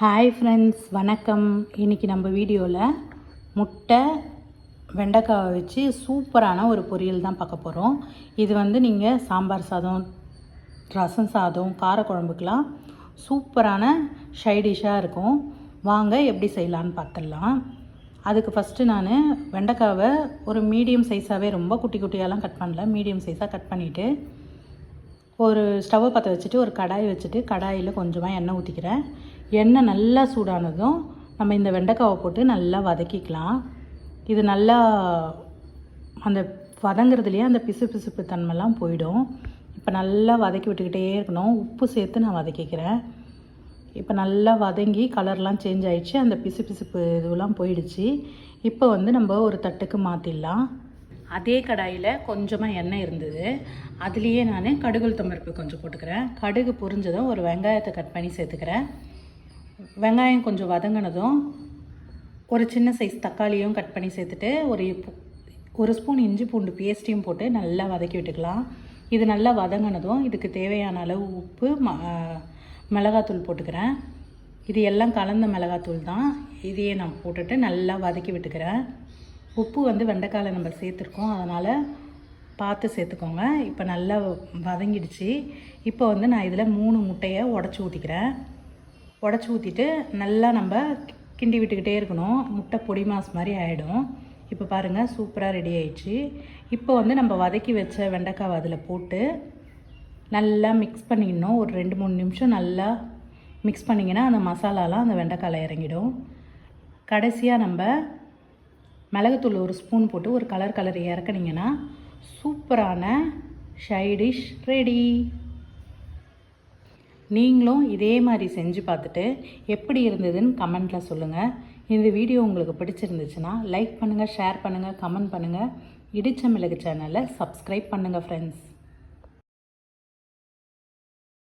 Hi friends வணக்கம். இன்றைக்கி நம்ம வீடியோவில் முட்டை வெண்டைக்காவை வச்சு சூப்பரான ஒரு பொரியல் தான் பார்க்க போகிறோம் இது வந்து நீங்கள் சாம்பார் சாதம் ரசம் சாதம் காரக்குழம்புக்கெலாம் சூப்பரான ஷைடிஷாக இருக்கும். வாங்க எப்படி செய்யலான்னு பார்த்துடலாம். அதுக்கு ஃபஸ்ட்டு நான் வெண்டைக்காவை ஒரு மீடியம் சைஸாகவே ரொம்ப குட்டி குட்டியாலாம் கட் பண்ணல. மீடியம் சைஸாக கட் பண்ணிவிட்டு ஒரு ஸ்டவ்வை பற்ற வச்சுட்டு ஒரு கடாய் வச்சுட்டு கடாயில் கொஞ்சமாக எண்ணெய் ஊற்றிக்கிறேன். எண்ணெய் நல்லா சூடானதும் நம்ம இந்த வெண்டைக்காவை போட்டு நல்லா வதக்கிக்கலாம். இது நல்லா அந்த வதங்குறதுலேயே அந்த பிசு பிசுப்பு தன்மைலாம் போயிடும். இப்போ நல்லா வதக்கி விட்டுக்கிட்டே இருக்கணும். உப்பு சேர்த்து நான் வதக்கிக்கிறேன். இப்போ நல்லா வதங்கி கலர்லாம் சேஞ்ச் ஆயிடுச்சு. அந்த பிசு பிசுப்பு இதுவெல்லாம் போயிடுச்சு. இப்போ வந்து நம்ம ஒரு தட்டுக்கு மாற்றிடலாம் அதே கடாயில் கொஞ்சமாக எண்ணெய் இருந்தது. அதுலேயே நான் கடுகு உளுத்தம்பருப்பு கொஞ்சம் போட்டுக்கிறேன். கடுகு பொரிஞ்சதும் ஒரு வெங்காயத்தை கட் பண்ணி சேர்த்துக்கிறேன். வெங்காயம் கொஞ்சம் வதங்கினதும் ஒரு சின்ன சைஸ் தக்காளியும் கட் பண்ணி சேர்த்துட்டு ஒரு ஒரு ஸ்பூன் இஞ்சி பூண்டு பேஸ்ட்டையும் போட்டு நல்லா வதக்கி விட்டுக்கலாம். இது நல்லா வதங்கினதும் இதுக்கு தேவையான அளவு உப்பு ம மிளகாத்தூள் போட்டுக்கிறேன். இது எல்லாம் கலந்த மிளகாத்தூள் தான். இதையே நான் போட்டுட்டு நல்லா வதக்கி விட்டுக்கிறேன். உப்பு வந்து வெண்டைக்காயில் நம்ம சேர்த்துருக்கோம். அதனால் பார்த்து சேர்த்துக்கோங்க. இப்போ நல்லா வதங்கிடுச்சு. இப்போ வந்து நான் இதில் மூணு முட்டையை உடச்சி ஊற்றிக்கிறேன் உடச்சி ஊற்றிட்டு நல்லா நம்ம கிண்டி விட்டுக்கிட்டே இருக்கணும். முட்டை பொடி மாஸ் மாதிரி ஆகிடும் இப்போ பாருங்கள் சூப்பராக ரெடி ஆயிடுச்சு. இப்போ வந்து நம்ம வதக்கி வச்ச வெண்டைக்காவை அதில் போட்டு நல்லா மிக்ஸ் பண்ணிக்கணும் ஒரு ரெண்டு மூணு நிமிஷம் நல்லா மிக்ஸ் பண்ணிங்கன்னா அந்த மசாலாலாம் அந்த வெண்டைக்காயில் இறங்கிடும். கடைசியாக நம்ம மிளகுத்தூள் ஒரு ஸ்பூன் போட்டு ஒரு கலர் கலர் இறக்குனீங்கன்னா சூப்பரான ஷைடிஷ் ரெடி நீங்களும் இதே மாதிரி செஞ்சு பார்த்துட்டு எப்படி இருந்ததுன்னு கமெண்ட்டில் சொல்லுங்கள் இந்த வீடியோ உங்களுக்கு பிடிச்சிருந்துச்சுன்னா லைக் பண்ணுங்கள் ஷேர் பண்ணுங்கள் கமெண்ட் பண்ணுங்கள் இடிச்ச மிளகு சேனலை சப்ஸ்கிரைப் பண்ணுங்கள் ஃப்ரெண்ட்ஸ்